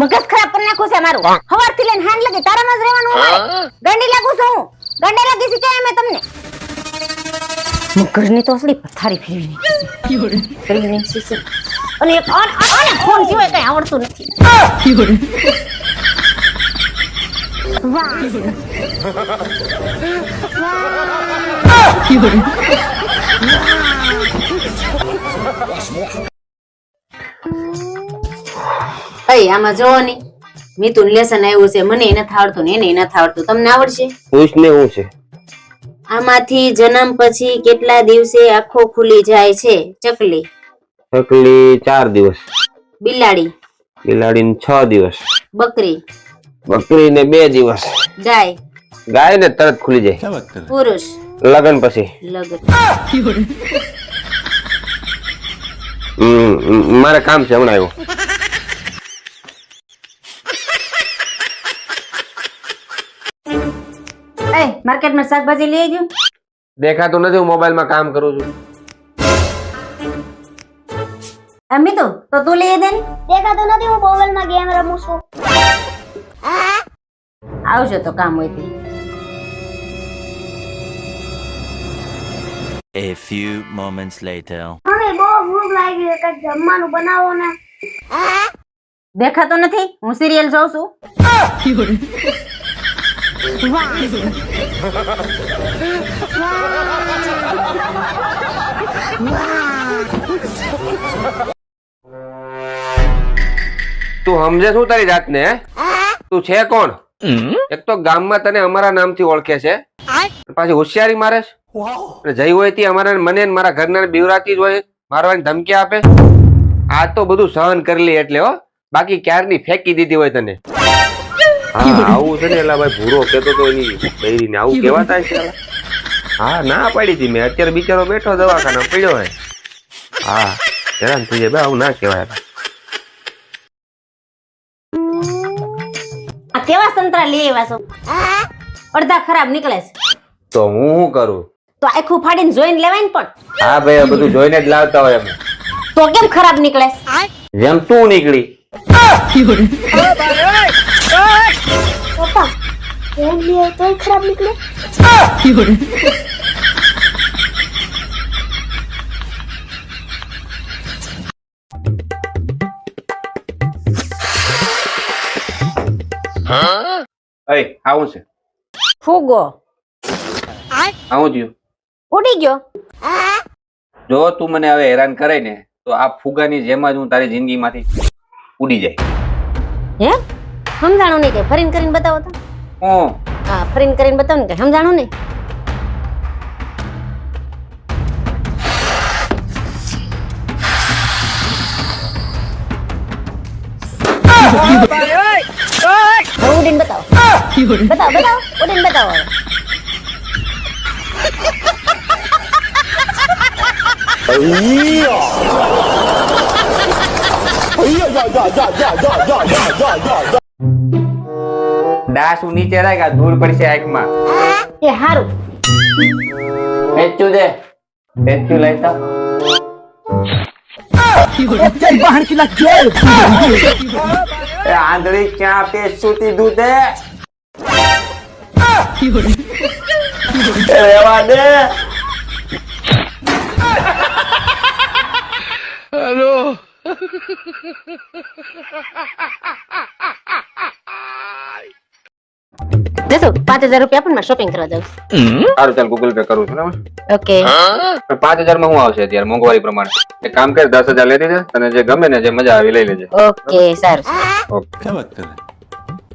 મગજ ખરાબ કરી નાખું છે મારું. સવારથી લઈને હાંડ લગી તારામાં જ રહેવાનું હોય ગંડી લાગુ છું હું. ગંડી લાગી છે ક્યાં અમે તમને? મગજની તો અસલી પથારી ફેરવી નાખી છે. અને એક આન- આન- ફોન સિવાય કઈ આવડતું નથી. અય આમાં જો ને. મિતુન લેસન આવ્યું છે મને એને આવડતું ને એને એને આવડતું. તમને આવડશે? પૂછ ને હું છે. આમાંથી જન્મ પછી કેટલા દિવસે આંખો ખુલી જાય છે? ચકલી. ચકલી ચાર દિવસ. બિલાડી. બિલાડીને છ દિવસ. બકરી. બકરીને બે દિવસ. ગાય. ગાય ને તરત ખુલી જાય. પુરુષ. લગન પછી. લગન. મારે કામ છે હમણાં આવ્યો. એ માર્કેટમાં શાકભાજી લઈ આવજો દેખાતું નથી હું મોબાઈલમાં કામ કરું છું. અમી તો તો તું લઈ દે ને? દેખાતું નથી હું મોબાઈલમાં ગેમ રમું છું. આવજો તો કામ હોય તે. A few moments later. મને બહુ ભૂખ લાગી છે જમવાનું બનાવો ને. દેખાતો નથી? હું સિરિયલ જોઉં છું. તું સમજે શું તારી જાતને ને તું છે કોણ? એક તો ગામમાં તને અમારા નામથી ઓળખે છે. પાછી હોશિયારી મારે છે. જઈ હોય તી અમારા મને મારા ઘરના બીવરાતી જ હોય મારવાની ધમકી આપે. આ તો બધું સહન કરી લે એટલે હો. બાકી ક્યારની ફેંકી દીધી હોય તને? હા આવું છે ને એલા ભાઈ ભૂરો કેતો તો એની બૈરીને. આવું કેવાતા છે હા ના પાડી હતી મેં. અત્યારે બિચારો બેઠો દવાખાના પડ્યો હોય હા હેરાન થઈ જાય. ભાઈ આવું ના કહેવાય આ કેવા સંતરા લઈ આવ્યા છો? અડધા ખરાબ નીકળે છે. તો હું શું કરું? તો આખું ફાડીને જોઈને લેવાય ને પણ. હા ભાઈ આ બધું જોઈને જ લાવતા હોય તો કેમ ખરાબ નીકળે જેમ તું નીકળી. પપ્પા ગેમ લઈએ તોય ખરાબ નીકળે અય આવું છે ફૂગો આવું થયું ઉડી ગયો. જો તું મને હવે હેરાન કરે ને તો આ ફુગાની જેમ જ હું તારી જિંદગીમાંથી ઉડી જાય. હે સમજાણું નહીં કે ફરીને કરીને બતાવો તો. હું. હા ફરીને કરીને બતાવો ને કે સમજાણું નહીં. બતાવો. બતાવો બતાવો ઉડીને બતાવો હવે. ડાસુ નીચે રાખ આ ધૂળ પડશે આંખમાં. એ હારું. હેચું દે. હેચું લઈ તો આંધળી ક્યાં પેસ્યું દીધું તે રેવા દે. જશો પાંચ હજાર રૂપિયા પણ શોપિંગ કરવા જાઉં સારું ચાલ ગૂગલ પે કરું છું ઓકે. પાંચ હજારમાં શું આવશે અત્યારે મોંઘવારી પ્રમાણે. એક કામ કર દસ હજાર લેતી દે તને જે ગમે ને જે મજા આવી લઈ લેજે. ઓકે સારું. ઓકે.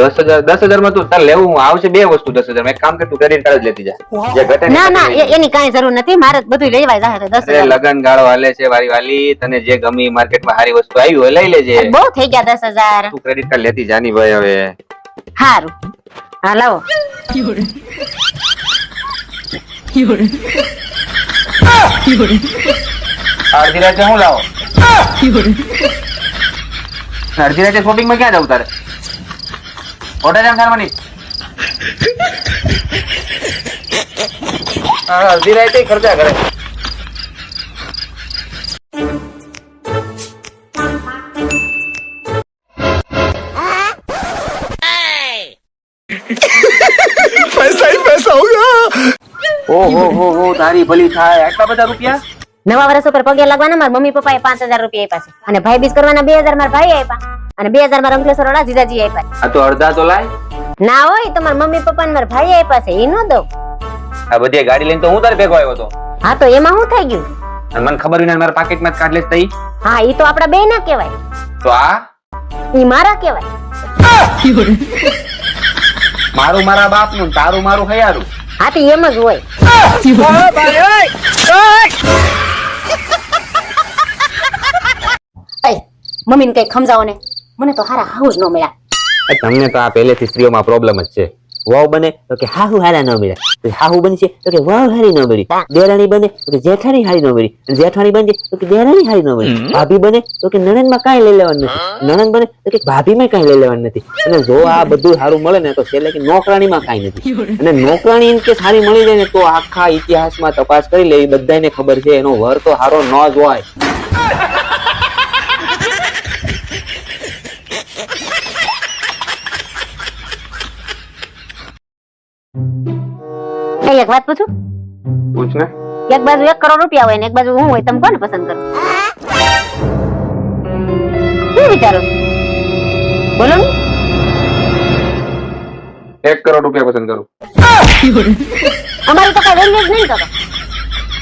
દસ હજાર દસ હજારમાં તું તાર લેવું આવશે બે વસ્તુ દસ હજાર એક કામ કર તું ક્રેડિટ કાર્ડ જ લેતી જા. જે ઘટે ના ના એની કાંઈ જરૂર નથી મારે બધું લેવાય જાય દસ હજાર. લગન ગાળો હાલે છે વારી વાલી તને જે ગમી માર્કેટમાં સારી વસ્તુ આવી હોય લઈ લેજે. બહુ થઈ ગયા દસ હજાર. તું ક્રેડિટ કાર્ડ લેતી જાની ભાઈ હવે. સારું હા લાવો અડધી રાતે હું લાવો અડધી રાતે શોપિંગમાં ક્યાં જવું તારે હોટેલ જામ કરવાની હા, અડધી રાતે ખર્ચા કરે ઓહો તારી ભલી થાય. આટલા બધા રૂપિયા? નવા વર્ષ ઉપર પગે લાગવાના મારા મમ્મી પપ્પાએ પાંચ હજાર રૂપિયા આપ્યા છે. અને ભાઈ બીજ કરવાના બે હજાર મારા ભાઈ આપ્યા. અને બે હજાર મારા અંકલેશ્વર વાળા જીજાજી આપ્યા આ તો અડધા તો લાય. ના હોય તો મારા મમ્મી પપ્પા મારા ભાઈ આપ્યા છે. એ નો દો આ બધી ગાડી લઈને તો હું તારે ભેગો આવ્યો તો હા તો એમાં શું થઈ ગયું? અને મને ખબર વિના મારા પાકેટમાં જ કાઢ લે તઈ. હા એ તો આપડા બે ના કહેવાય. તો આ? ઈ મારા કહેવાય. મારું મારા બાપનું નું તારું મારું હયારું. હા તો એમ જ હોય. એ મમ્મીને કઈ સમજાવો ને? મને તો હારા હાઉસ ન મળ્યા. તમને તો આ પહેલેથી સ્ત્રીઓમાં પ્રોબ્લેમ જ છે. વહુ બને તો કે હાહુ હારા ન મળ્યા હાહુ બનશે તો કે વાવ હારી ન મળી. દેરાણી બને તો કે જેઠાણી હારી ન મળી. અને જેઠાણી બનશે તો કે દેરાણી હારી ન મળી. ભાભી બને તો કે નણંદમાં કાંઈ લઈ લેવાનું નથી. નણંદ બને તો કે ભાભીમાં કાંઈ લઈ લેવાનું નથી. અને જો આ બધું સારું મળે ને તો છેલ્લે કે નોકરાણીમાં કાંઈ નથી. અને નોકરાણી ઇન કે સારી મળી જાય ને તો આખા ઇતિહાસમાં તપાસ કરી લે. એ બધાને ખબર છે એનો વર તો સારો ન જ હોય. એ એક વાત પૂછું? પૂછ ને. એક બાજુ એક કરોડ રૂપિયા હોય ને એક બાજુ હું હોય તમે કોને પસંદ કરો? શું વિચારો બોલો એક કરોડ રૂપિયા પસંદ કરું. અમારું તો કઈ વેલ્યુ જ નહીં તો તો.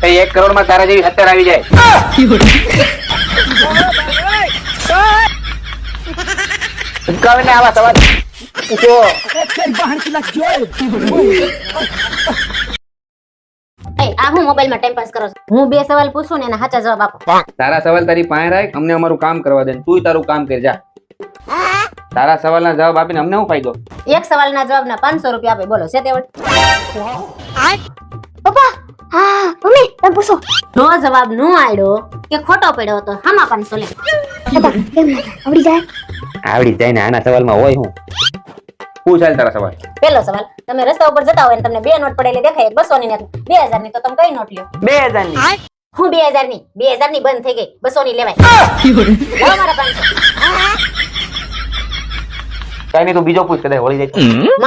તો એક કરોડમાં તારા જેવી હત્યાર આવી જાય. ચૂકાવે ને આવા સવાલ. જો. એ આ હું મોબાઈલમાં ટાઈમ પાસ કરો છો? હું બે સવાલ પૂછું ને એના સાચા જવાબ આપો. તારા સવાલ તારી પાસે રાખ અમને અમારું કામ કરવા દે તું તારું કામ કરી જા. તારા સવાલના જવાબ આપીને અમને શું ફાયદો? એક સવાલના જવાબના પાંચસો રૂપિયા આપે બોલો છે તેવડ પપ્પા હા મમ્મી તમે પૂછો. નો જવાબ નો આડ્યો કે ખોટો પડ્યો તો હામાં પાંચસો લે? આવડી જાય? આવડી જાય ને આના સવાલમાં હોય હું. પૂછ હાલ તારા સવાલ પહેલો સવાલ તમે રસ્તા ઉપર જતા હોય ને તમને બે નોટ પડેલી દેખાય એક બસો ની ને એક. બે હજારની તો તમે કઈ નોટ લ્યો? બે હજારની હું બે હજારની બે હજારની બંધ થઈ ગઈ. બસો ની લેવાય મારા કઈ નહીં તું બીજો પૂછ કદાચ હોળી જાય.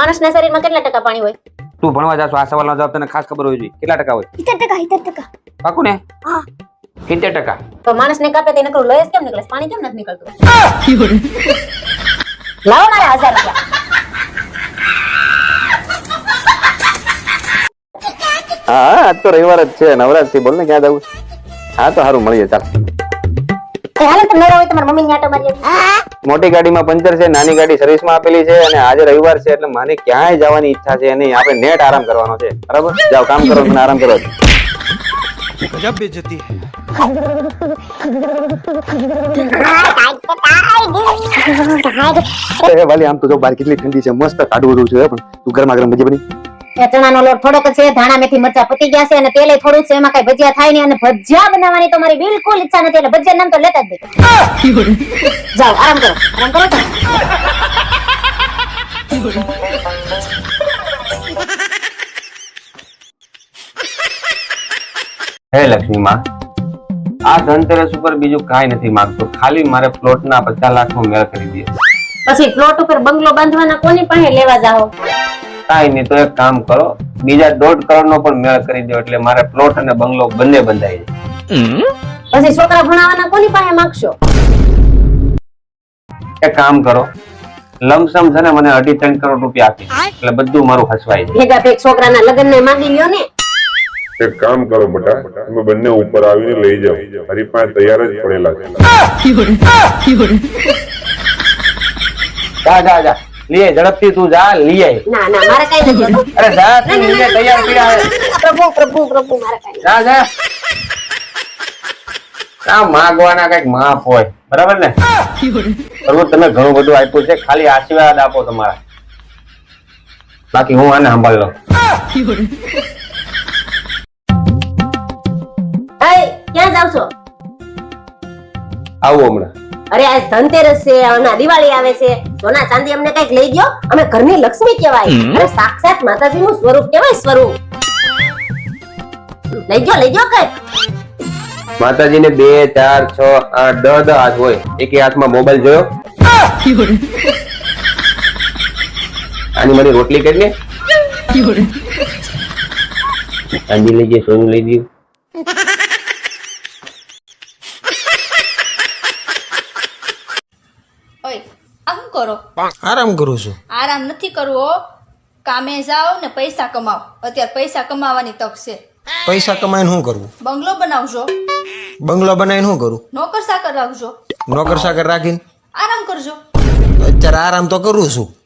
માણસના શરીરમાં કેટલા ટકા પાણી હોય? તું ભણવા જાશો આ સવાલનો જવાબ તને ખાસ ખબર હોવી જોઈએ. કેટલા ટકા હોય? સિત્તેર ટકા સિત્તેર ટકા. પાકું ને? હા. ટકા. તો માણસને કાપે તે નકરું લોયસ કેમ નીકળે? પાણી કેમ નથી નીકળતું? લાવો મારા હજાર રૂપિયા. હા આજ તો રવિવાર જ છે નવરાજ છે બોલ ને ક્યાં જવું? હા તો સારું મળીએ ચાલ. મોટી ગાડીમાં પંચર છે નાની ગાડી સર્વિસમાં આપેલી છે અને આજે રવિવાર છે એટલે મને ક્યાંય જવાની ઈચ્છા છે નહીં. આપણે નેટ આરામ કરવાનો છે. બરાબર? જાઓ કામ કરો મને આરામ કરો. ગજબ બેજતી ભલે આમ તો જો બાર કેટલી ઠંડી છે મસ્ત કાઢવું છે પણ તું ગરમા ગરમ મજી બની. ચણાનો લોટ થોડોક છે ધાણા મેથી મરચા પતી ગયા છે અને તેલે થોડું છે એમાં કઈ ભજીયા થાય નહીં અને ભજીયા બનાવવાની તો મારી બિલકુલ ઈચ્છા નથી એટલે ભજીયા નામ તો લેતા જ નહીં. જાઓ આરામ કરો આરામ કરો હે લક્ષ્મી માં આ ધનતેરસ ઉપર બીજું કાંઈ નથી માંગતો. ખાલી મારે પ્લોટના પચાસ લાખનો મેળ કરી દે. પછી પ્લોટ ઉપર બંગલો બાંધવાના કોની પાસે લેવા જાઓ? કાંઈ નહીં તો એક કામ કરો બીજા દોઢ કરોડ નો પણ મેળ કરી દો એટલે મારે પ્લોટ અને બંગલો બંને બંધાઈ જાય પછી છોકરા ભણાવવાના કોની પાસે માંગશો? એક કામ કરો લમસમ છે ને મને અઢી ત્રણ કરોડ રૂપિયા આપી એટલે બધું મારું હસવાઈ જાય. ભેગા ભેગ છોકરાના લગ્ન ને માંગી લ્યો ને. એક કામ કરો બેટા તમે બંને ઉપર આવીને લઈ જાઓ. મારી પાસે તૈયાર જ પડેલા છે. જા જા જા. લીએ ઝડપથી તું જા લીએ ના ના મારે કઈ નથી અરે જા તું લીએ તૈયાર પડ્યા પ્રભુ પ્રભુ પ્રભુ મારે કઈ જા જા. આ માગવાના કંઈક માફ હોય. બરાબર ને? પ્રભુ તમે ઘણું બધું આપ્યું છે. ખાલી આશીર્વાદ આપો તમારા. બાકી હું આને સંભાળ લઉં. ક્યાં જાવ છો? આવું હમણાં. અરે આજ ધનતેરસ છે હમણાં દિવાળી આવે છે. સોના ચાંદી અમને કંઈક લઈ ગયો અમે ઘરની લક્ષ્મી કહેવાય. અરે સાક્ષાત માતાજીનું સ્વરૂપ કહેવાય સ્વરૂપ. લઈ ગયો લઈ ગયો કંઈક. માતાજીને બે ચાર છ આઠ દસ દસ હાથ હોય. એક હાથમાં મોબાઈલ જોયો. આની મારી રોટલી કેટલી ચાંદી લઈ જાય સોનું લઈ દઉં ઓય આ શું કરો આરામ કરું છું. આરામ નથી કરવો. કામે જાઓ ને પૈસા કમાઓ. અત્યારે પૈસા કમાવાની તક છે. પૈસા કમાઈને શું કરવું? બંગલો બનાવજો. બંગલો બનાવીને શું કરું? નોકર સાકર રાખજો. નોકર સાકર રાખીને? આરામ કરજો. અત્યારે આરામ તો કરું છું.